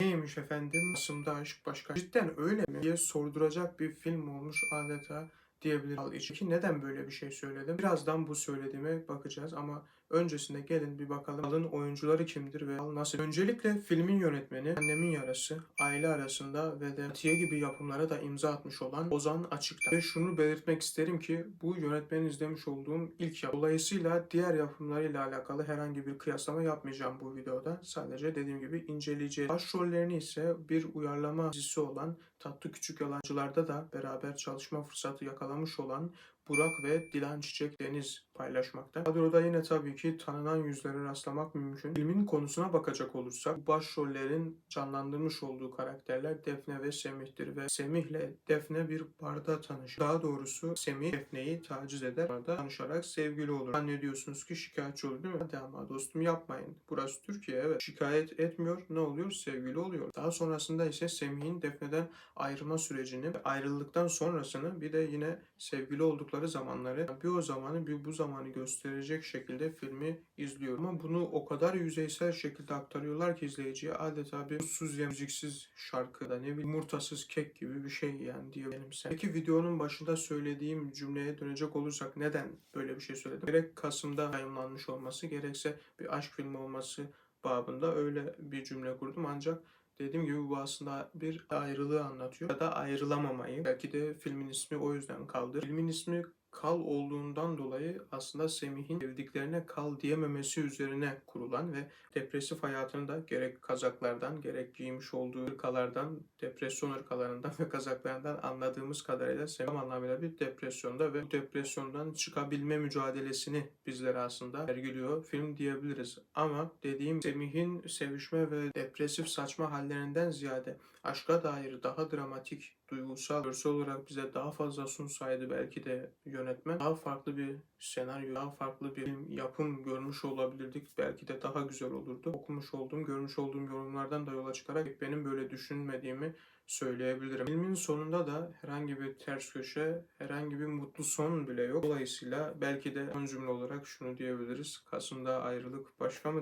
Neymiş efendim? Kasım'da aşk başka. Cidden öyle mi? diye sorduracak bir film olmuş adeta diyebilirim. Al içi. Ki neden böyle bir şey söyledim? Birazdan bu söylediğime bakacağız ama öncesinde gelin bir bakalım Al'ın oyuncuları kimdir ve nasıl? Öncelikle filmin yönetmeni Annemin Yarası, aile arasında ve de Atiye gibi yapımlara da imza atmış olan Ozan Açık'ta. Ve şunu belirtmek isterim ki bu yönetmenin izlemiş olduğum ilk yapım. Dolayısıyla diğer yapımlarıyla alakalı herhangi bir kıyaslama yapmayacağım bu videoda. Sadece dediğim gibi inceleyeceğiz. Başrollerini ise bir uyarlama dizisi olan Tatlı Küçük Yalancılar'da da beraber çalışma fırsatı yakalamış olan Burak ve Dilan Çiçek Deniz paylaşmakta. Kadroda yine tabii ki tanınan yüzlere rastlamak mümkün. Filmin konusuna bakacak olursak başrollerin canlandırmış olduğu karakterler Defne ve Semih'tir ve Semih'le Defne bir barda tanışır. Daha doğrusu Semih Defne'yi taciz eder. Barda tanışarak sevgili olur. Zannediyorsunuz ki şikayetçi olur değil mi? Hadi ama dostum yapmayın. Burası Türkiye evet. Şikayet etmiyor. Ne oluyor? Sevgili oluyor. Daha sonrasında ise Semih'in Defne'den ayrılma sürecini ayrıldıktan sonrasını bir de yine sevgili oldukları zamanları bir o zamanı bir bu zamanı gösterecek şekilde filmi izliyorum. Ama bunu o kadar yüzeysel şekilde aktarıyorlar ki izleyiciye adeta bir mutsuz ya müziksiz şarkı da ne bileyim yumurtasız kek gibi bir şey yani diyebilirim sen. Peki videonun başında söylediğim cümleye dönecek olursak neden böyle bir şey söyledim? Gerek Kasım'da yayınlanmış olması gerekse bir aşk filmi olması babında öyle bir cümle kurdum ancak Dediğim gibi bu aslında bir ayrılığı anlatıyor ya da ayrılamamayı. Belki de filmin ismi o yüzden kaldı. Filmin ismi Kal olduğundan dolayı aslında Semih'in sevdiklerine kal diyememesi üzerine kurulan ve depresif hayatını da gerek kazaklardan gerek giymiş olduğu ırkalardan, depresyon ırkalarından ve kazaklarından anladığımız kadarıyla Semih anlamıyla bir depresyonda ve bu depresyondan çıkabilme mücadelesini bizlere aslında sergiliyor film diyebiliriz. Ama dediğim Semih'in sevişme ve depresif saçma hallerinden ziyade aşka dair daha dramatik, duygusal, görsel olarak bize daha fazla sunsaydı belki de yönetmen daha farklı bir senaryo, daha farklı bir yapım görmüş olabilirdik. Belki de daha güzel olurdu. Okumuş olduğum, görmüş olduğum yorumlardan da yola çıkarak benim böyle düşünmediğimi söyleyebilirim. Filmin sonunda da herhangi bir ters köşe, herhangi bir mutlu son bile yok. Dolayısıyla belki de ön cümle olarak şunu diyebiliriz. Kasım'da ayrılık başka mı?